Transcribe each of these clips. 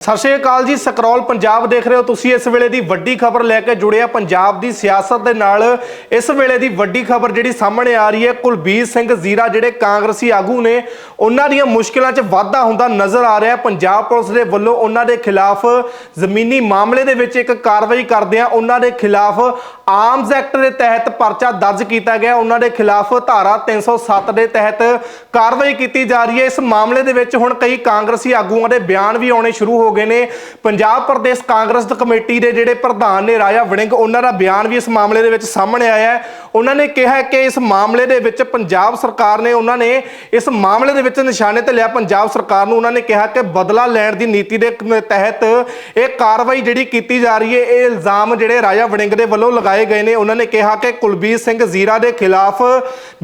ਸਤਿ ਸ਼੍ਰੀ ਅਕਾਲ ਜੀ, ਸਕਰੋਲ ਪੰਜਾਬ ਦੇਖ ਰਹੇ ਹੋ ਤੁਸੀਂ। ਇਸ ਵੇਲੇ ਦੀ ਵੱਡੀ ਖਬਰ ਲੈ ਕੇ ਜੁੜੇ ਆ ਪੰਜਾਬ ਦੀ ਸਿਆਸਤ ਦੇ ਨਾਲ। ਇਸ ਵੇਲੇ ਦੀ ਵੱਡੀ ਖਬਰ ਜਿਹੜੀ ਸਾਹਮਣੇ ਆ ਰਹੀ ਹੈ, ਕੁਲਬੀਰ ਸਿੰਘ ਜ਼ੀਰਾ ਜਿਹੜੇ ਕਾਂਗਰਸੀ ਆਗੂ ਨੇ, ਉਹਨਾਂ ਦੀਆਂ ਮੁਸ਼ਕਲਾਂ 'ਚ ਵਾਧਾ ਹੁੰਦਾ ਨਜ਼ਰ ਆ ਰਿਹਾ ਪੰਜਾਬ ਪੁਲਿਸ ਦੇ ਵੱਲੋਂ ਉਹਨਾਂ ਦੇ ਖਿਲਾਫ ਜ਼ਮੀਨੀ ਮਾਮਲੇ ਦੇ ਵਿੱਚ ਇੱਕ ਕਾਰਵਾਈ ਕਰਦੇ ਆ। ਉਹਨਾਂ ਦੇ ਖਿਲਾਫ ਆਰਮਸ ਐਕਟ ਦੇ ਤਹਿਤ ਪਰਚਾ ਦਰਜ ਕੀਤਾ ਗਿਆ। ਉਹਨਾਂ ਦੇ ਖਿਲਾਫ ਧਾਰਾ 307 ਦੇ ਤਹਿਤ ਕਾਰਵਾਈ ਕੀਤੀ ਜਾ ਰਹੀ ਹੈ। ਇਸ ਮਾਮਲੇ ਦੇ ਵਿੱਚ ਹੁਣ ਕਈ ਕਾਂਗਰਸੀ ਆਗੂਆਂ ਦੇ ਬਿਆਨ ਵੀ ਆਉਣੇ ਸ਼ੁਰੂ ਹੋ ਗਏ ਨੇ। ਪੰਜਾਬ ਪ੍ਰਦੇਸ਼ ਕਾਂਗਰਸ ਕਮੇਟੀ ਦੇ ਜਿਹੜੇ ਪ੍ਰਧਾਨ ਨੇ ਰਾਜਾ ਵੜਿੰਗ, ਉਹਨਾਂ ਦਾ ਬਿਆਨ ਵੀ ਇਸ ਮਾਮਲੇ ਦੇ ਵਿੱਚ ਸਾਹਮਣੇ ਆਇਆ ਹੈ। ਉਹਨਾਂ ਨੇ ਕਿਹਾ ਕਿ ਇਸ ਮਾਮਲੇ ਦੇ ਵਿੱਚ ਪੰਜਾਬ ਸਰਕਾਰ ਨੇ ਉਹਨਾਂ ਨੇ ਇਸ ਮਾਮਲੇ ਦੇ ਵਿੱਚ ਨਿਸ਼ਾਨੇ ਤੇ ਲਿਆ। ਪੰਜਾਬ ਸਰਕਾਰ ਨੂੰ ਉਹਨਾਂ ਨੇ ਕਿਹਾ ਕਿ ਬਦਲਾ ਲੈਣ ਦੀ ਨੀਤੀ ਦੇ ਤਹਿਤ ਇਹ ਕਾਰਵਾਈ ਜਿਹੜੀ ਕੀਤੀ ਜਾ ਰਹੀ ਹੈ, ਇਹ ਇਲਜ਼ਾਮ ਜਿਹੜੇ ਰਾਜਾ ਵੜਿੰਗ ਦੇ ਵੱਲੋਂ ਲਗਾਏ ਗਏ ਨੇ। ਉਹਨਾਂ ਨੇ ਕਿਹਾ ਕਿ ਕੁਲਬੀਰ ਸਿੰਘ ਜ਼ੀਰਾ ਦੇ ਖਿਲਾਫ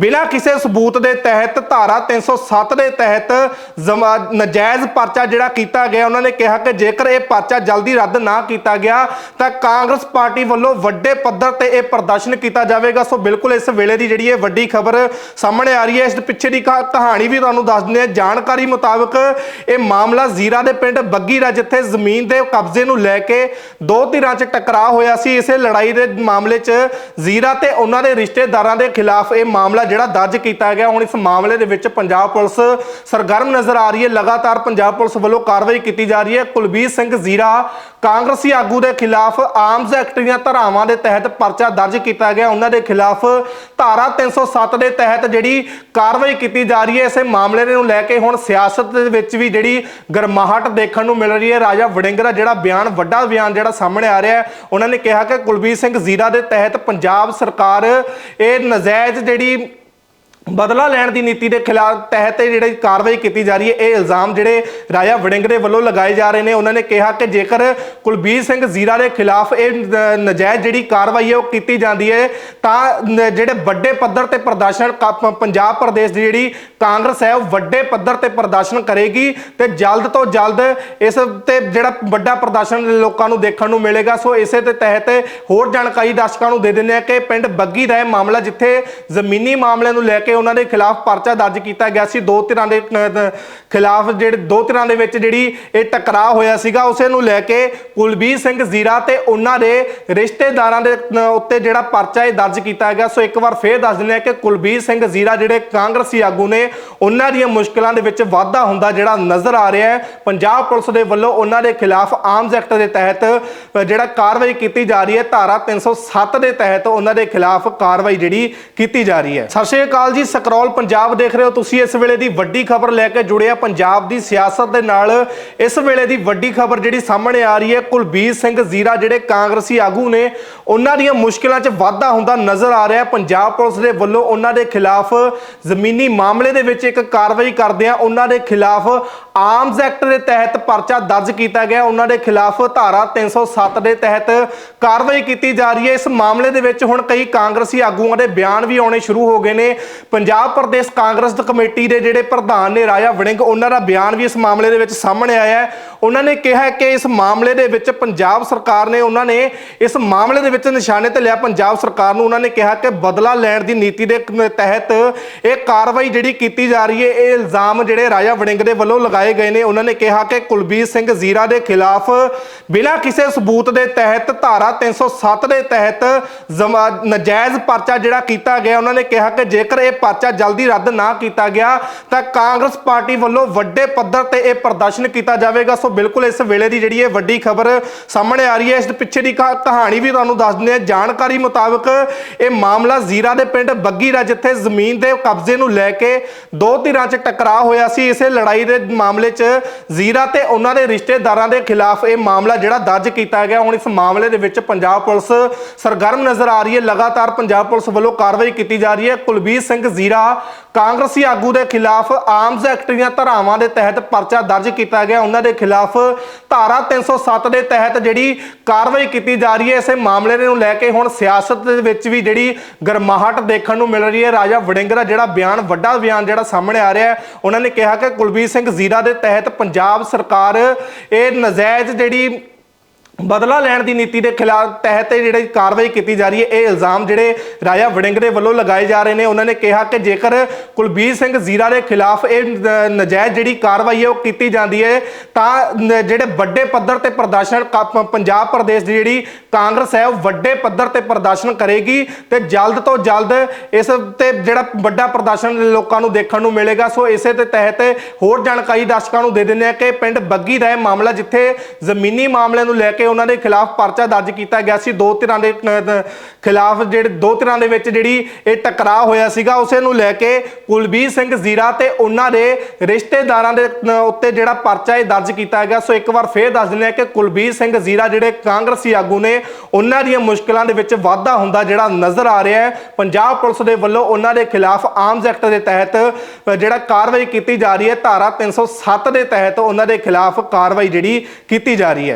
ਬਿਨਾਂ ਕਿਸੇ ਸਬੂਤ ਦੇ ਤਹਿਤ ਧਾਰਾ 307 ਦੇ ਤਹਿਤ ਨਜਾਇਜ਼ ਪਰਚਾ ਜਿਹੜਾ ਕੀਤਾ ਗਿਆ, ਉਹਨਾਂ ਨੇ ਕਿਹਾ ਕਿ ਜੇਕਰ ਇਹ ਪਰਚਾ ਜਲਦੀ ਰੱਦ ਨਾ ਕੀਤਾ ਗਿਆ, ਤਾਂ ਕਾਂਗਰਸ ਪਾਰਟੀ ਵੱਲੋਂ ਵੱਡੇ ਪੱਧਰ ਤੇ ਇਹ ਪ੍ਰਦਰਸ਼ਨ ਕੀਤਾ ਜਾਵੇਗਾ। ਸੋ ਬਿਲਕੁਲ ਇਸ ਵੇਲੇ ਦੀ ਜਿਹੜੀ ਇਹ ਵੱਡੀ ਖਬਰ ਸਾਹਮਣੇ ਆ ਰਹੀ ਹੈ। ਇਸ ਦੇ ਪਿੱਛੇ ਦੀ ਕਹਾਣੀ ਵੀ ਤੁਹਾਨੂੰ ਦੱਸ ਦਿੰਦੇ ਹਾਂ। ਜਾਣਕਾਰੀ ਮੁਤਾਬਕ ਇਹ ਮਾਮਲਾ ਜ਼ੀਰਾ ਦੇ ਪਿੰਡ ਬੱਗੀਰਾ ਜਿੱਥੇ ਜ਼ਮੀਨ ਦੇ ਕਬਜ਼ੇ ਨੂੰ ਲੈ ਕੇ ਦੋ ਧਿਰਾਂ 'ਚ ਟਕਰਾਅ ਹੋਇਆ ਸੀ। ਇਸੇ ਲੜਾਈ ਦੇ ਮਾਮਲੇ 'ਚ ਜ਼ੀਰਾ ਤੇ ਉਹਨਾਂ ਦੇ ਰਿਸ਼ਤੇਦਾਰਾਂ ਦੇ ਖਿਲਾਫ ਇਹ ਮਾਮਲਾ ਜਿਹੜਾ ਦਰਜ ਕੀਤਾ ਗਿਆ, ਹੁਣ ਇਸ ਮਾਮਲੇ ਦੇ ਵਿੱਚ ਪੰਜਾਬ ਪੁਲਿਸ ਸਰਗਰਮ ਨਜ਼ਰ ਆ ਰਹੀ ਹੈ। ਲਗਾਤਾਰ ਪੰਜਾਬ ਪੁਲਿਸ ਵੱਲੋਂ ਕਾਰਵਾਈ ਕੀਤੀ ਜਾ ਰਹੀ ਹੈ। ਕੁਲਬੀਰ ਸਿੰਘ ਜ਼ੀਰਾ ਕਾਂਗਰਸੀ ਆਗੂ ਦੇ ਖਿਲਾਫ ਆਰਮਸ ਐਕਟ ਦੀਆਂ ਧਾਰਾਵਾਂ ਦੇ ਤਹਿਤ ਪਰਚਾ ਦਰਜ ਕੀਤਾ ਗਿਆ। ਉਹਨਾਂ ਦੇ ਖਿਲਾਫ ਧਾਰਾ 307 ਦੇ ਤਹਿਤ ਜਿਹੜੀ ਕਾਰਵਾਈ ਕੀਤੀ ਜਾ ਰਹੀ ਹੈ, ਇਸੇ ਮਾਮਲੇ ਨੂੰ ਲੈ ਕੇ ਹੁਣ ਸਿਆਸਤ ਦੇ ਵਿੱਚ ਵੀ ਜਿਹੜੀ ਗਰਮਾਹਟ ਦੇਖਣ ਨੂੰ ਮਿਲ ਰਹੀ ਹੈ। ਰਾਜਾ ਵੜਿੰਗ ਦਾ ਜਿਹੜਾ ਬਿਆਨ, ਵੱਡਾ ਬਿਆਨ ਜਿਹੜਾ ਸਾਹਮਣੇ ਆ ਰਿਹਾ ਹੈ, ਉਹਨਾਂ ਨੇ ਕਿਹਾ ਕਿ ਕੁਲਬੀਰ ਸਿੰਘ ਜ਼ੀਰਾ ਦੇ ਤਹਿਤ ਪੰਜਾਬ ਸਰਕਾਰ ਇਹ ਨਜਾਇਜ਼ ਜਿਹੜੀ ਬਦਲਾ ਲੈਣ ਦੀ ਨੀਤੀ ਦੇ ਖਿਲਾਫ ਤਹਿਤ ਇਹ ਜਿਹੜੀ ਕਾਰਵਾਈ ਕੀਤੀ ਜਾ ਰਹੀ ਹੈ, ਇਹ ਇਲਜ਼ਾਮ ਜਿਹੜੇ ਰਾਜਾ ਵੜਿੰਗ ਦੇ ਵੱਲੋਂ ਲਗਾਏ ਜਾ ਰਹੇ ਨੇ। ਉਹਨਾਂ ਨੇ ਕਿਹਾ ਕਿ ਜੇਕਰ ਕੁਲਬੀਰ ਸਿੰਘ ਜ਼ੀਰਾ ਦੇ ਖਿਲਾਫ ਇਹ ਨਜਾਇਜ਼ ਜਿਹੜੀ ਕਾਰਵਾਈ ਹੈ ਉਹ ਕੀਤੀ ਜਾਂਦੀ ਹੈ, ਤਾਂ, ਨ- ਜਿਹੜੇ ਵੱਡੇ ਪੱਧਰ ਤੇ ਪ੍ਰਦਰਸ਼ਨ ਕ- ਪੰਜਾਬ ਪ੍ਰਦੇਸ਼ ਦੀ ਜਿਹੜੀ ਕਾਂਗਰਸ ਹੈ, ਉਹ ਵੱਡੇ ਪੱਧਰ ਤੇ ਪ੍ਰਦਰਸ਼ਨ ਕਰੇਗੀ ਤੇ ਜਲਦ ਤੋਂ ਜਲਦ ਇਸ ਤੇ ਜਿਹੜਾ ਵੱਡਾ ਪ੍ਰਦਰਸ਼ਨ ਲੋਕਾਂ ਨੂੰ ਦੇਖਣ ਨੂੰ ਮਿਲੇਗਾ। ਸੋ ਇਸੇ ਦੇ ਤਹਿਤ ਹੋਰ ਜਾਣਕਾਰੀ ਦਰਸ਼ਕਾਂ ਨੂੰ ਦੇ ਦਿੰਦੇ ਆ ਕਿ ਪਿੰਡ ਬੱਗੀ ਦਾ ਇਹ ਮਾਮਲਾ ਜਿੱਥੇ ਜ਼ਮੀਨੀ ਮਾਮਲਿਆਂ ਨੂੰ ਲੈ ਕੇ ਉਹਨਾਂ ਦੇ ਖਿਲਾਫ ਪਰਚਾ ਦਰਜ ਕੀਤਾ ਗਿਆ ਸੀ। ਦੋ ਧਿਰਾਂ ਦੇ ਖਿਲਾਫ ਜਿਹੜੇ, ਦੋ ਧਿਰਾਂ ਦੇ ਵਿੱਚ ਜਿਹੜੀ ਇਹ ਟਕਰਾਅ ਹੋਇਆ ਸੀਗਾ, ਉਸੇ ਨੂੰ ਲੈ ਕੇ ਕੁਲਬੀਰ ਸਿੰਘ ਜ਼ੀਰਾ ਤੇ ਉਹਨਾਂ ਦੇ ਰਿਸ਼ਤੇਦਾਰਾਂ ਦੇ ਉੱਤੇ ਜਿਹੜਾ ਪਰਚਾ ਇਹ ਦਰਜ ਕੀਤਾ ਗਿਆ। ਸੋ ਇੱਕ ਵਾਰ ਫੇਰ ਦੱਸ ਦਿੰਦੇ ਆ ਕਿ ਕੁਲਬੀਰ ਸਿੰਘ ਜ਼ੀਰਾ ਜਿਹੜੇ ਕਾਂਗਰਸੀ ਆਗੂ ਨੇ, ਉਹਨਾਂ ਦੀਆਂ ਮੁਸ਼ਕਲਾਂ ਦੇ ਵਿੱਚ ਵਾਧਾ ਹੁੰਦਾ ਜਿਹੜਾ ਨਜ਼ਰ ਆ ਰਿਹਾ ਹੈ। ਪੰਜਾਬ ਪੁਲਿਸ ਦੇ ਵੱਲੋਂ ਉਹਨਾਂ ਦੇ ਖਿਲਾਫ ਆਰਮਸ ਐਕਟ ਦੇ ਤਹਿਤ ਜਿਹੜਾ ਕਾਰਵਾਈ ਕੀਤੀ ਜਾ ਰਹੀ ਹੈ, ਧਾਰਾ 307 ਦੇ ਤਹਿਤ ਉਹਨਾਂ ਦੇ ਖਿਲਾਫ ਕਾਰਵਾਈ ਜਿਹੜੀ ਕੀਤੀ ਜਾ ਰਹੀ ਹੈ। ਸਤਿ ਸ਼੍ਰੀ ਅਕਾਲ ਜੀ ਸਕਰੋਲ ਪੰਜਾਬ ਦੇਖ ਰਹੇ ਹੋ। ਤੁਸੀਂ ਇਸ ਵੇਲੇ ਦੀ ਵੱਡੀ ਖਬਰ ਲੈ ਕੇ ਜੁੜਿਆ ਪੰਜਾਬ ਦੀ ਸਿਆਸਤ ਦੇ ਨਾਲ। ਇਸ ਵੇਲੇ ਦੀ ਵੱਡੀ ਖਬਰ ਜਿਹੜੀ ਸਾਹਮਣੇ ਆ ਰਹੀ ਹੈ, ਕੁਲਬੀਰ ਸਿੰਘ ਜ਼ੀਰਾ ਜਿਹੜੇ ਕਾਂਗਰਸੀ ਆਗੂ ਨੇ, ਉਹਨਾਂ ਦੀਆਂ ਮੁਸ਼ਕਲਾਂ 'ਚ ਵਾਧਾ ਹੁੰਦਾ ਨਜ਼ਰ ਆ ਰਿਹਾ ਪੰਜਾਬ ਪੁਲਿਸ ਦੇ ਵੱਲੋਂ ਉਹਨਾਂ ਦੇ ਖਿਲਾਫ ਜ਼ਮੀਨੀ ਮਾਮਲੇ ਦੇ ਵਿੱਚ ਇੱਕ ਕਾਰਵਾਈ ਕਰਦੇ ਆ। ਉਹਨਾਂ ਦੇ ਖਿਲਾਫ ਆਰਮਸ ਐਕਟ ਦੇ ਤਹਿਤ ਪਰਚਾ ਦਰਜ ਕੀਤਾ ਗਿਆ। ਉਹਨਾਂ ਦੇ ਖਿਲਾਫ ਧਾਰਾ 307 ਦੇ ਤਹਿਤ ਕਾਰਵਾਈ ਕੀਤੀ ਜਾ ਰਹੀ ਹੈ। ਇਸ ਮਾਮਲੇ ਦੇ ਵਿੱਚ ਹੁਣ ਕਈ ਕਾਂਗਰਸੀ ਆਗੂਆਂ ਦੇ ਬਿਆਨ ਵੀ ਆਉਣੇ ਸ਼ੁਰੂ ਹੋ ਗਏ ਨੇ। ਪੰਜਾਬ ਪ੍ਰਦੇਸ਼ ਕਾਂਗਰਸ ਕਮੇਟੀ ਦੇ ਜਿਹੜੇ ਪ੍ਰਧਾਨ ਨੇ ਰਾਜਾ ਵੜਿੰਗ ਉਹਨਾਂ ਦਾ ਬਿਆਨ ਵੀ ਇਸ ਮਾਮਲੇ ਦੇ ਵਿੱਚ ਸਾਹਮਣੇ ਆਇਆ ਹੈ। ਉਹਨਾਂ ਨੇ ਕਿਹਾ ਕਿ ਇਸ ਮਾਮਲੇ ਦੇ ਵਿੱਚ ਪੰਜਾਬ ਸਰਕਾਰ ਨੇ ਉਹਨਾਂ ਨੇ ਇਸ ਮਾਮਲੇ ਦੇ ਵਿੱਚ ਨਿਸ਼ਾਨੇ ਤੇ ਲਿਆ। ਪੰਜਾਬ ਸਰਕਾਰ ਨੂੰ ਉਹਨਾਂ ਨੇ ਕਿਹਾ ਕਿ ਬਦਲਾ ਲੈਣ ਦੀ ਨੀਤੀ ਦੇ ਤਹਿਤ ਇਹ ਕਾਰਵਾਈ ਜਿਹੜੀ ਕੀਤੀ ਜਾ ਰਹੀ ਹੈ, ਇਹ ਇਲਜ਼ਾਮ ਜਿਹੜੇ ਰਾਜਾ ਵੜਿੰਗ ਦੇ ਵੱਲੋਂ ਲਗਾਏ ਗਏ ਨੇ। ਉਹਨਾਂ ਨੇ ਕਿਹਾ ਕਿ ਕੁਲਬੀਰ ਸਿੰਘ ਜ਼ੀਰਾ ਦੇ ਖਿਲਾਫ ਬਿਨਾਂ ਕਿਸੇ ਸਬੂਤ ਦੇ ਤਹਿਤ ਧਾਰਾ 307 ਦੇ ਤਹਿਤ ਜ਼ਮਾ- ਨਜਾਇਜ਼ ਪਰਚਾ ਜਿਹੜਾ ਕੀਤਾ ਗਿਆ। ਉਹਨਾਂ ਨੇ ਕਿਹਾ ਕਿ ਜੇਕਰ ਇਹ ਪਰਚਾ ਜਲਦੀ ਰੱਦ ਨਾ ਕੀਤਾ ਗਿਆ, ਤਾਂ ਕਾਂਗਰਸ ਪਾਰਟੀ ਵੱਲੋਂ ਵੱਡੇ ਪੱਧਰ ਤੇ ਇਹ ਪ੍ਰਦਰਸ਼ਨ ਕੀਤਾ ਜਾਵੇਗਾ। ਸੋ ਬਿਲਕੁਲ ਇਸ ਵੇਲੇ ਦੀ ਜਿਹੜੀ ਇਹ ਵੱਡੀ ਖਬਰ ਸਾਹਮਣੇ ਆ ਰਹੀ ਹੈ, ਇਸ ਪਿੱਛੇ ਦੀ ਕਹਾਣੀ ਵੀ ਤੁਹਾਨੂੰ ਦੱਸ ਦਿੰਦੇ ਹਾਂ। ਜਾਣਕਾਰੀ ਮੁਤਾਬਕ ਇਹ ਮਾਮਲਾ ਜ਼ੀਰਾ ਦੇ ਪਿੰਡ ਬੱਗੀ ਜਿੱਥੇ ਜ਼ਮੀਨ ਦੇ ਕਬਜ਼ੇ ਨੂੰ ਲੈ ਕੇ ਦੋ ਧਿਰਾਂ 'ਚ ਟਕਰਾਅ ਹੋਇਆ ਸੀ। ਇਸੇ ਲੜਾਈ ਦੇ ਮਾਮਲੇ 'ਚ ਜ਼ੀਰਾ ਤੇ ਉਹਨਾਂ ਦੇ ਰਿਸ਼ਤੇਦਾਰਾਂ ਦੇ ਖਿਲਾਫ ਇਹ ਮਾਮਲਾ ਜਿਹੜਾ ਦਰਜ ਕੀਤਾ ਗਿਆ। ਹੁਣ ਇਸ ਮਾਮਲੇ ਦੇ ਵਿੱਚ ਪੰਜਾਬ ਪੁਲਿਸ ਸਰਗਰਮ ਨਜ਼ਰ ਆ ਰਹੀ ਹੈ। ਲਗਾਤਾਰ ਪੰਜਾਬ ਪੁਲਿਸ ਵੱਲੋਂ ਕਾਰਵਾਈ ਕੀਤੀ ਜਾ ਰਹੀ ਹੈ। ਕੁਲਬੀਰ ਸਿੰਘ ਜ਼ੀਰਾ ਕਾਂਗਰਸੀ ਆਗੂ ਦੇ ਖਿਲਾਫ ਆਰਮਸ ਐਕਟ ਦੀਆਂ ਧਾਰਾਵਾਂ ਦੇ ਤਹਿਤ ਪਰਚਾ ਦਰਜ ਕੀਤਾ ਗਿਆ। ਉਹਨਾਂ ਦੇ ਖਿਲਾਫ ਧਾਰਾ 307 ਦੇ ਤਹਿਤ ਜਿਹੜੀ ਕਾਰਵਾਈ ਕੀਤੀ ਜਾ ਰਹੀ ਹੈ, ਇਸੇ ਮਾਮਲੇ ਨੂੰ ਲੈ ਕੇ ਹੁਣ ਸਿਆਸਤ ਦੇ ਵਿੱਚ ਵੀ ਜਿਹੜੀ ਗਰਮਾਹਟ ਦੇਖਣ ਨੂੰ ਮਿਲ ਰਹੀ ਹੈ। ਰਾਜਾ ਵੜਿੰਗ ਦਾ ਜਿਹੜਾ ਬਿਆਨ, ਵੱਡਾ ਬਿਆਨ ਜਿਹੜਾ ਸਾਹਮਣੇ ਆ ਰਿਹਾ ਹੈ, ਉਹਨਾਂ ਨੇ ਕਿਹਾ ਕਿ ਕੁਲਬੀਰ ਸਿੰਘ ਜ਼ੀਰਾ ਦੇ ਤਹਿਤ ਪੰਜਾਬ ਸਰਕਾਰ ਇਹ ਨਜਾਇਜ਼ ਜਿਹੜੀ ਬਦਲਾ ਲੈਣ ਦੀ ਨੀਤੀ ਦੇ ਖਿਲਾਫ ਤਹਿਤ ਜਿਹੜੀ ਕਾਰਵਾਈ ਕੀਤੀ ਜਾ ਰਹੀ ਹੈ, ਇਹ ਇਲਜ਼ਾਮ ਜਿਹੜੇ ਰਾਜਾ ਵੜਿੰਗ ਦੇ ਵੱਲੋਂ ਲਗਾਏ ਜਾ ਰਹੇ ਨੇ। ਉਹਨਾਂ ਨੇ ਕਿਹਾ ਕਿ ਜੇਕਰ ਕੁਲਬੀਰ ਸਿੰਘ ਜ਼ੀਰਾ ਦੇ ਖਿਲਾਫ ਇਹ ਨਜਾਇਜ਼ ਜਿਹੜੀ ਕਾਰਵਾਈ ਹੈ ਉਹ ਕੀਤੀ ਜਾਂਦੀ ਹੈ, ਤਾਂ ਜਿਹੜੇ ਵੱਡੇ ਪੱਧਰ ਤੇ ਪ੍ਰਦਰਸ਼ਨ ਕ- ਪੰਜਾਬ ਪ੍ਰਦੇਸ਼ ਦੀ ਜਿਹੜੀ ਕਾਂਗਰਸ ਹੈ, ਉਹ ਵੱਡੇ ਪੱਧਰ ਤੇ ਪ੍ਰਦਰਸ਼ਨ ਕਰੇਗੀ ਤੇ ਜਲਦ ਤੋਂ ਜਲਦ ਇਸ ਤੇ ਜਿਹੜਾ ਵੱਡਾ ਪ੍ਰਦਰਸ਼ਨ ਲੋਕਾਂ ਨੂੰ ਦੇਖਣ ਨੂੰ ਮਿਲੇਗਾ। ਸੋ ਇਸੇ ਦੇ ਤਹਿਤ ਹੋਰ ਜਾਣਕਾਰੀ ਦਰਸ਼ਕਾਂ ਨੂੰ ਦੇ ਦਿੰਦੇ ਆ ਕਿ ਪਿੰਡ ਬੱਗੀ ਦਾ ਇਹ ਮਾਮਲਾ ਜਿੱਥੇ ਜ਼ਮੀਨੀ ਮਾਮਲਿਆਂ ਨੂੰ ਲੈ ਕੇ ਉਹਨਾਂ ਦੇ ਖਿਲਾਫ ਪਰਚਾ ਦਰਜ ਕੀਤਾ ਗਿਆ ਸੀ। ਦੋ ਧਿਰਾਂ ਦੇ ਖਿਲਾਫ ਜਿਹੜੇ, ਦੋ ਧਿਰਾਂ ਦੇ ਵਿੱਚ ਜਿਹੜੀ ਇਹ ਟਕਰਾਅ ਹੋਇਆ ਸੀਗਾ, ਉਸੇ ਨੂੰ ਲੈ ਕੇ ਕੁਲਬੀਰ ਸਿੰਘ ਜ਼ੀਰਾ ਤੇ ਉਹਨਾਂ ਦੇ ਰਿਸ਼ਤੇਦਾਰਾਂ ਦੇ ਉੱਤੇ ਜਿਹੜਾ ਪਰਚਾ ਇਹ ਦਰਜ ਕੀਤਾ ਗਿਆ। ਸੋ ਇੱਕ ਵਾਰ ਫੇਰ ਦੱਸ ਦਿੰਦੇ ਆ ਕਿ ਕੁਲਬੀਰ ਸਿੰਘ ਜ਼ੀਰਾ ਜਿਹੜੇ ਕਾਂਗਰਸੀ ਆਗੂ ਨੇ, ਉਹਨਾਂ ਦੀਆਂ ਮੁਸ਼ਕਲਾਂ ਦੇ ਵਿੱਚ ਵਾਧਾ ਹੁੰਦਾ ਜਿਹੜਾ ਨਜ਼ਰ ਆ ਰਿਹਾ ਹੈ। ਪੰਜਾਬ ਪੁਲਿਸ ਦੇ ਵੱਲੋਂ ਉਹਨਾਂ ਦੇ ਖਿਲਾਫ ਆਰਮਸ ਐਕਟ ਦੇ ਤਹਿਤ ਜਿਹੜਾ ਕਾਰਵਾਈ ਕੀਤੀ ਜਾ ਰਹੀ ਹੈ, ਧਾਰਾ 307 ਦੇ ਤਹਿਤ ਉਹਨਾਂ ਦੇ ਖਿਲਾਫ ਕਾਰਵਾਈ ਜਿਹੜੀ ਕੀਤੀ ਜਾ ਰਹੀ ਹੈ।